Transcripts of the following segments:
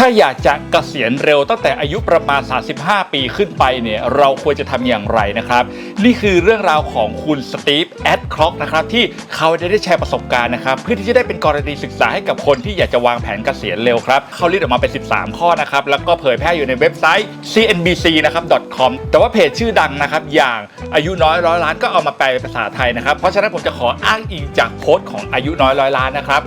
ถ้าอยากจะเกษียณเร็วตั้งแต่อายุประมาณ 35 ปีขึ้นไปเนี่ยเราควรจะทำอย่างไรนะครับ นี่คือเรื่องราวของคุณสตีฟแอดคล็อกนะครับที่เขาได้ได้แชร์ประสบการณ์นะครับเพื่อที่จะได้เป็นกรณีศึกษาให้กับคนที่อยากจะวางแผนเกษียณเร็วครับเขาลิสต์ออกมาเป็น 13 ข้อนะครับแล้วก็เผยแพร่อยู่ในเว็บไซต์ cnbc นะครับ .com แต่ว่าเพจชื่อดังนะครับอย่างอายุน้อยร้อยล้านก็เอามาแปลเป็นภาษาไทยนะครับเพราะฉะนั้นผมจะขออ้างอิงจากโพสต์ของอายุน้อยร้อยล้านนะครับ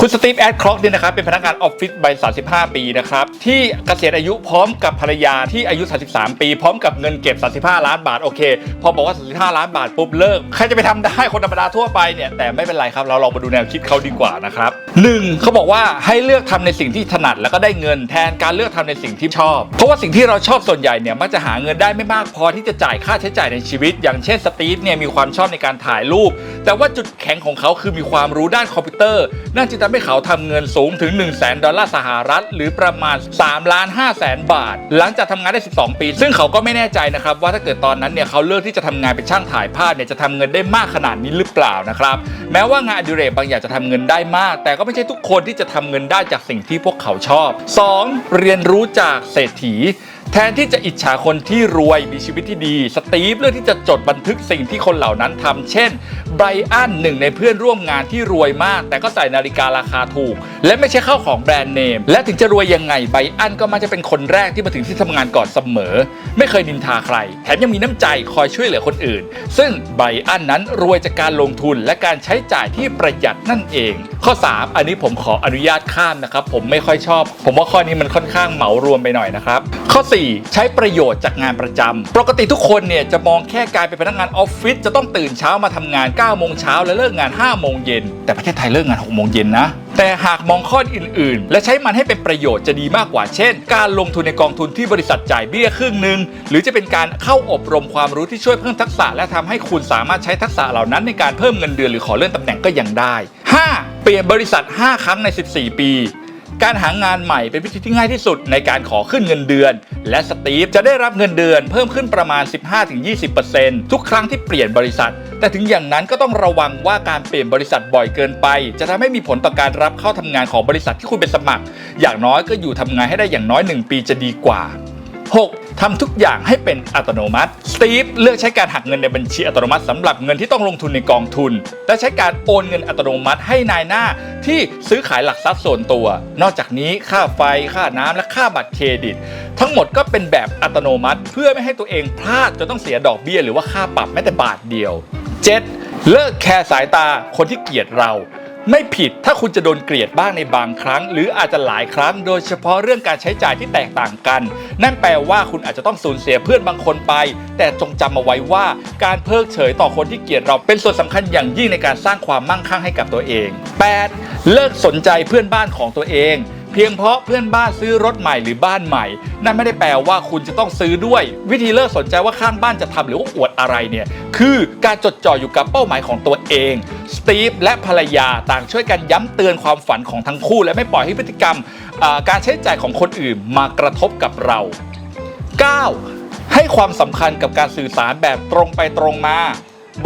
คุณสตีฟแอดคล็อกเนี่ยนะครับเป็นพนักงานออฟฟิศวัย35 ปีนะครับ ที่เกษียณอายุพร้อมกับภรรยาที่อายุ 33 ปี พร้อมกับเงินเก็บ 35 ล้านบาทโอเค พอบอกว่า 35 ล้านบาทปุ๊บเลิกใครจะไปทำได้คนธรรมดาทั่วไปเนี่ยแต่ไม่เป็นไรครับเราลองมาดูแนวคิดเขาดีกว่านะครับหนึ่งเขาบอกว่าให้เลือกทำในสิ่งที่ถนัดแล้วก็ได้เงินแทนการเลือกทำในสิ่งที่ชอบ เพราะว่าสิ่งที่เราชอบส่วนใหญ่เนี่ยมักจะหาเงินได้ไม่มากพอที่จะจ่ายค่าใช้จ่ายในชีวิต อย่างเช่นสตีฟเนี่ยมีความชอบในการถ่ายรูป แต่ว่าจุดแข็งของเขาคือมีความรู้ด้านคอมพิวเตอร์นั่นจึงทำให้เขาทำเงินสูงถึง 1 0 0 0 0แดอลลาร์สหรัฐหรือประมาณ3ล้าน5แสนบาท หลังจากทำงานได้ 12 ปี ซึ่งเขาก็ไม่แน่ใจนะครับว่าถ้าเกิดตอนนั้นเนี่ยเขาเลือกที่จะทำงานเป็นช่างถ่ายภาพเนี่ยจะทำเงินได้มากขนาดนี้หรือเปล่านะครับแม้ว่างานอดิเรกบางอย่างจะทำเงินได้มาก แต่ก็ไม่ใช่ทุกคนที่จะทำเงินได้จากสิ่งที่พวกเขาชอบ 2. เรียนรู้จากเศรษฐีแทนที่จะอิจฉาคนที่รวยมีชีวิตที่ดี สตีฟเลือกที่จะจดบันทึกสิ่งที่คนเหล่านั้นทำเช่น ไบรอันหนึ่งในเพื่อนร่วมงานที่รวยมาก แต่ก็ใส่นาฬิการาคาถูก และไม่ใช่เข้าของแบรนด์เนม และถึงจะรวยยังไงไบรอันก็มักจะเป็นคนแรกที่มาถึงที่ทำงานก่อนเสมอ ไม่เคยนินทาใคร แถมยังมีน้ำใจคอยช่วยเหลือคนอื่น ซึ่งไบรอันนั้นรวยจากการลงทุนและการใช้จ่ายที่ประหยัดนั่นเอง ข้อ 3 อันนี้ผมขออนุญาตข้ามนะครับผมไม่ค่อยชอบ ผมว่าข้อนี้มันค่อนข้างเหมารวมไปหน่อยนะครับข้อ 4 ใช้ประโยชน์จากงานประจำปกติทุกคนเนี่ยจะมองแค่การเป็นพนักงานออฟฟิศจะต้องตื่นเช้ามาทำงาน9โมงเช้าและเลิกงาน 5 โมงเย็น แต่ประเทศไทยเลิกงาน 6 โมงเย็นนะ แต่หากมองข้ออื่น ๆ และใช้มันให้เป็นประโยชน์จะดีมากกว่า เช่น การลงทุนในกองทุนที่บริษัทจ่ายเบี้ยครึ่งหนึ่ง หรือจะเป็นการเข้าอบรมความรู้ที่ช่วยเพิ่มทักษะ และทำให้คุณสามารถใช้ทักษะเหล่านั้นในการเพิ่มเงินเดือนหรือขอเลื่อนตำแหน่งก็ยังได้ 5. เปลี่ยนบริษัท 5 ครั้งใน 14 ปี การหางานใหม่เป็นวิธีที่ง่ายที่สุดในการขอขึ้นเงินเดือน และสตีฟจะได้รับเงินเดือนเพิ่มขึ้นประมาณ 15-20%ทุกครั้งที่เปลี่ยนบริษัท แต่ถึงอย่างนั้นก็ต้องระวังว่าการเปลี่ยนบริษัทบ่อยเกินไป จะทำให้มีผลต่อการรับเข้าทำงานของบริษัทที่คุณเป็นสมัคร อย่างน้อยก็อยู่ทำงานให้ได้อย่างน้อย 1 ปีจะดีกว่า 6. ทำทุกอย่างให้เป็นอัตโนมัติสตีฟเลือกใช้การหักเงินในบัญชีอัตโนมัติสำหรับเงินที่ต้องลงทุนในกองทุน และใช้การโอนเงินอัตโนมัติให้นายหน้าที่ซื้อขายหลักทรัพย์ส่วนตัว นอกจากนี้ค่าไฟค่าน้ำและค่าบัตรเครดิต ทั้งหมดก็เป็นแบบอัตโนมัติ เพื่อไม่ให้ตัวเองพลาดจนต้องเสียดอกเบี้ย หรือว่าค่าปรับแม้แต่บาทเดียว 7. เลิกแคร์สายตาคนที่เกลียดเรา ไม่ผิดถ้าคุณจะโดนเกลียดบ้างในบางครั้ง หรืออาจจะหลายครั้ง โดยเฉพาะเรื่องการใช้จ่ายที่แตกต่างกัน นั่นแปลว่าคุณอาจจะต้องสูญเสียเพื่อนบางคนไป แต่จงจำเอาไว้ว่า การเพิกเฉยต่อคนที่เกลียดเราเป็นส่วนสำคัญอย่างยิ่งในการสร้างความมั่งคั่งให้กับตัวเอง 8. เลิกสนใจเพื่อนบ้านของตัวเอง เพียงเพราะเพื่อนบ้านซื้อรถใหม่หรือบ้านใหม่ นั่นไม่ได้แปลว่าคุณจะต้องซื้อด้วย วิธีเลิกสนใจว่าข้างบ้านจะทำหรือว่าอวดอะไรเนี่ยคือการจดจ่ออยู่กับเป้าหมายของตัวเองสตีฟและภรรยาต่างช่วยกันย้ำเตือนความฝันของทั้งคู่ และไม่ปล่อยให้พฤติกรรมการใช้จ่ายของคนอื่นมากระทบกับเรา 9. ให้ความสำคัญกับการสื่อสารแบบตรงไปตรงมา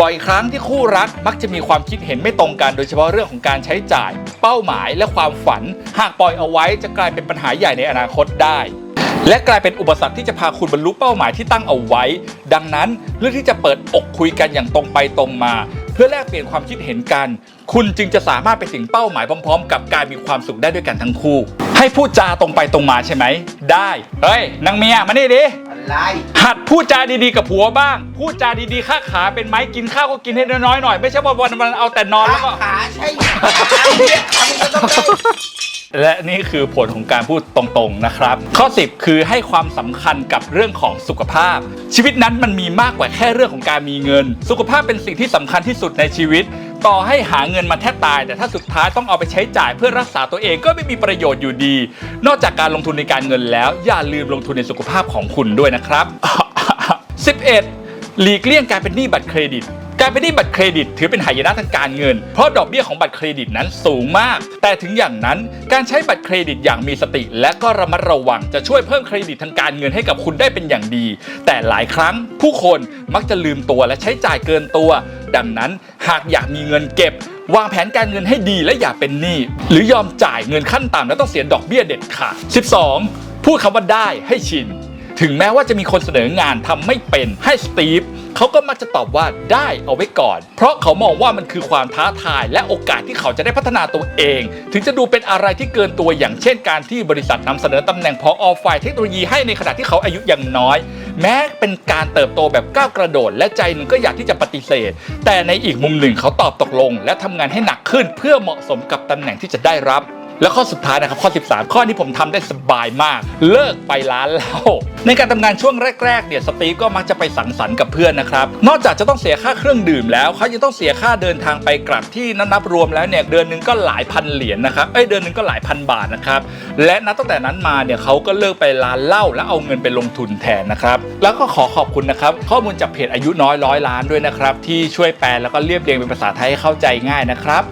บ่อยครั้งที่คู่รักมักจะมีความคิดเห็นไม่ตรงกันโดยเฉพาะเรื่องของการใช้จ่าย เป้าหมายและความฝัน หากปล่อยเอาไว้จะกลายเป็นปัญหาใหญ่ในอนาคตได้ และกลายเป็นอุปสรรคที่จะพาคุณบรรลุเป้าหมายที่ตั้งเอาไว้ ดังนั้นเรื่องที่จะเปิดอกคุยกันอย่างตรงไปตรงมา เพื่อแลกเปลี่ยนความคิดเห็นกัน คุณจึงจะสามารถไปถึงเป้าหมายพร้อม ๆ กับการมีความสุขได้ด้วยกันทั้งคู่ ให้พูดจาตรงไปตรงมาใช่ไหมได้เฮ้ยนางเมียมานี่ดิ ไร หัดพูดจาดีๆกับผัวบ้าง พูดจาดีๆ ค่าขาเป็นไหมกินข้าวก็กินให้น้อยๆหน่อย ไม่ใช่วันๆมันเอาแต่นอนแล้วก็ ขาใช่ขาเนี่ยทำก็ต้องได้และนี่คือผลของการพูดตรงๆนะครับ ข้อ 10 คือให้ความสำคัญกับเรื่องของสุขภาพ ชีวิตนั้นมันมีมากกว่าแค่เรื่องของการมีเงิน สุขภาพเป็นสิ่งที่สำคัญที่สุดในชีวิต ต่อให้หาเงินมาแทบตาย แต่ถ้าสุดท้ายต้องเอาไปใช้จ่ายเพื่อรักษาตัวเองก็ไม่มีประโยชน์อยู่ดี นอกจากการลงทุนในการเงินแล้ว อย่าลืมลงทุนในสุขภาพของคุณด้วยนะครับ 11หลีกเลี่ยงการเป็นหนี้บัตรเครดิต การเป็นหนี้บัตรเครดิตถือเป็นหายนะทางการเงิน เพราะดอกเบี้ยของบัตรเครดิตนั้นสูงมาก แต่ถึงอย่างนั้นการใช้บัตรเครดิตอย่างมีสติ และก็ระมัดระวังจะช่วยเพิ่มเครดิตทางการเงินให้กับคุณได้เป็นอย่างดี แต่หลายครั้งผู้คนมักจะลืมตัวและใช้จ่ายเกินตัว ดังนั้นหากอยากมีเงินเก็บวางแผนการเงินให้ดีและอย่าเป็นหนี้หรือยอมจ่ายเงินขั้นต่ำและต้องเสียดอกเบี้ยเด็ดขาด 12. พูดคำว่าได้ให้ชิน ถึงแม้ว่าจะมีคนเสนองานทำไม่เป็นให้สตีฟเขาก็มักจะตอบว่าได้เอาไว้ก่อน เพราะเขามองว่ามันคือความท้าทาย และโอกาสที่เขาจะได้พัฒนาตัวเอง ถึงจะดูเป็นอะไรที่เกินตัวอย่างเช่นการที่บริษัทนำเสนอตำแหน่งพออฝ่ายเทคโนโลยีให้ในขณะที่เขาอายุยังน้อย แม้เป็นการเติบโตแบบก้าวกระโดด และใจหนึ่งก็อยากที่จะปฏิเสธ แต่ในอีกมุมหนึ่งเขาตอบตกลง และทำงานให้หนักขึ้นเพื่อเหมาะสมกับตำแหน่งที่จะได้รับ แล้วข้อสุดท้ายนะครับข้อ 13 ข้อนี้ผมทำได้สบายมาก เลิกไปร้านเหล้าในการทำงานช่วงแรกๆเนี่ยสตีฟก็มักจะไปสังสรรค์กับเพื่อนนะครับนอกจากจะต้องเสียค่าเครื่องดื่มแล้วเขายังต้องเสียค่าเดินทางไปกลับที่นับรวมแล้วเนี่ยเดือนหนึงก็หลายพันเหรียญนะครับเอ้ยเดือนหนึงก็หลายพันบาทนะครับและนับตั้งแต่นั้นมาเนี่ยเขาก็เลิกไปร้านเหล้าแล้วเอาเงินไปลงทุนแทนนะครับแล้วก็ขอขอบคุณนะครับข้อมูลจากเพจอายุน้อยร้อยล้านด้วยนะครับที่ช่วยแปลแล้วก็เรียบเรียงเป็นภาษาไทยให้เข้าใจง่ายนะครับ